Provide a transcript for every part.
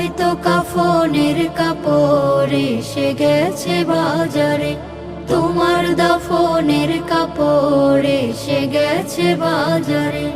হয়তো কাফনের কাপড় এসে গেছে বাজারে। তোমার দাফনের কাপড় এসে গেছে বাজারে।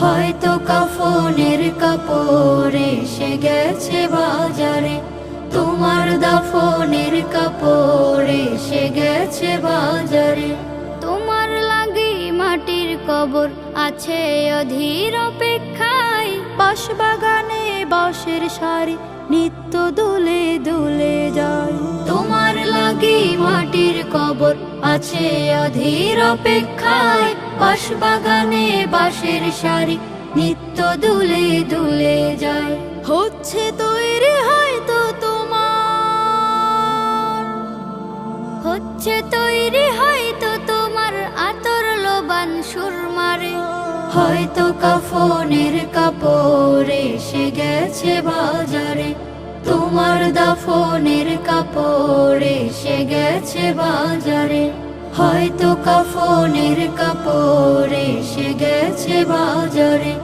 হয়তো কাফনের কাপড় এসে গেছে বাজারে। তোমার দাফনের কাপড় এসে গেছে বাজারে। তোমার লাগি মাটির কবর আছে অধীর অপেক্ষায়। বাঁশ বাগানে বাঁশের সারি নিত্য দুলে দুলে যায়। তোমার লাগি মাটির কবর আছে অধীর অপেক্ষায়। বাঁশ বাগানে বাঁশের সারি নিত্য দুলে দুলে যায়। হচ্ছে তৈরি হয়তো তোমার, হচ্ছে তৈরি হয়তো কাফনের কাপড় এসে গেছে বাজারে। তোমার দাফনের কাপড় এসে গেছে বাজারে। হয়তো কাফনের কাপড় এসে গেছে বাজারে।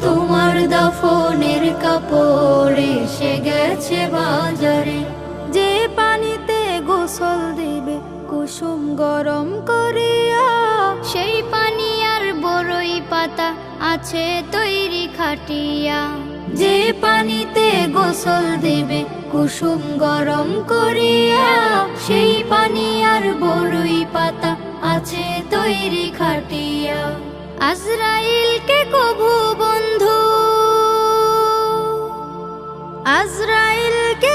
তোমার দাফনের কাপড় এসে গেছে বাজারে। যে পানিতে গোসল দিবে, কুসুম গরম করিয়া পাতা আছে তৈরি খাটিয়া। যে পানিতে গোসল দেবে, কুসুম গরম করিয়া, সেই পানি আর বড়ই পাতা আছে তৈরি খাটিয়া। আজরাইলকে কভু বন্ধু, আজরাইলকে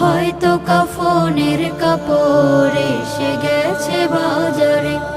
হয়তো কাফনের কাপড় এসে গেছে বাজারে।